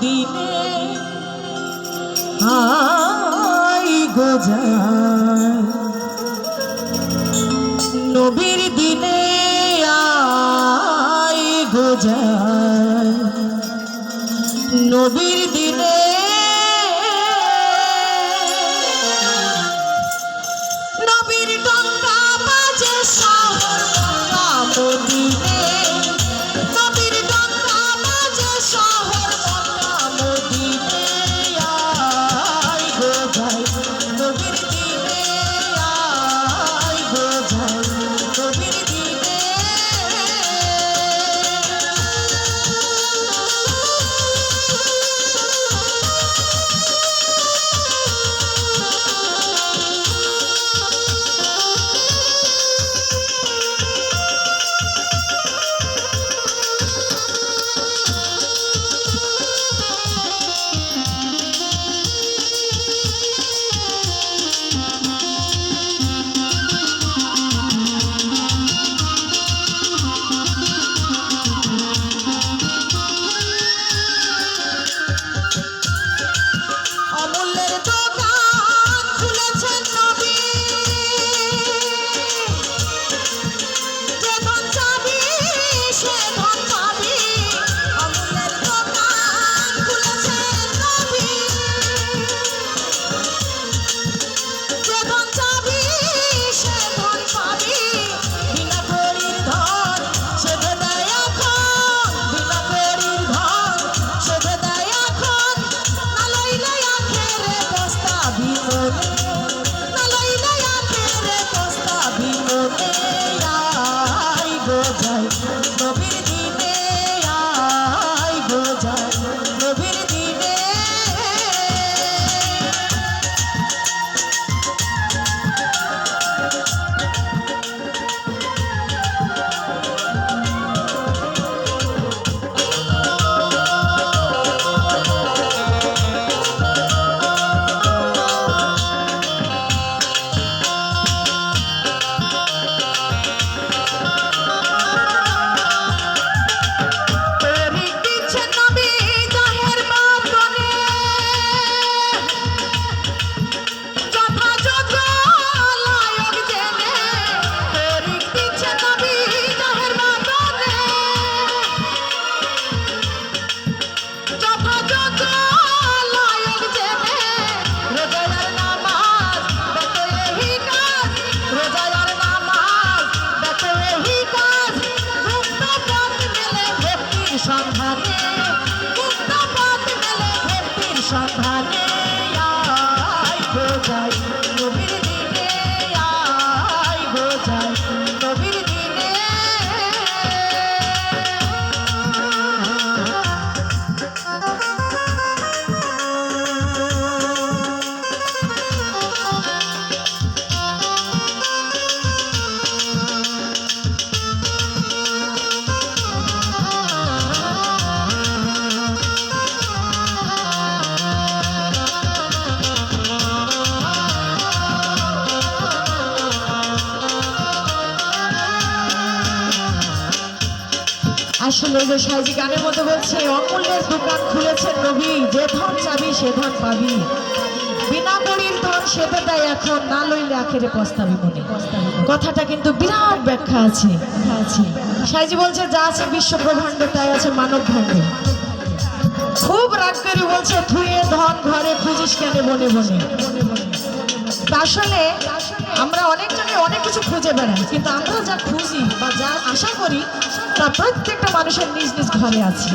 দিনে আই গোজায়। নবীর দিনে আই গোজায়। নবীর যায় আসলে যে মধ্যে বলছে দোকান নবী যে চাবি, সে ধন পাবি। বিনা ধন এখন, না লইলে আখেরে কথাটা কিন্তু বিরাট ব্যাখ্যা আছে। সাইজি বলছে, যা আছে বিশ্ব ব্রহ্মাণ্ড তাই আছে মানব ভাণ্ড খুব রাগ করে বলছে থুয়ে ধন ঘরে খুঁজিস কেন বনে বনে আসলে আমরা অনেক জনে অনেক কিছু খুঁজে বেড়াই, কিন্তু আমরা যা আশা করি তা প্রত্যেকটা মানুষের নিজ নিজ ঘরে আছে।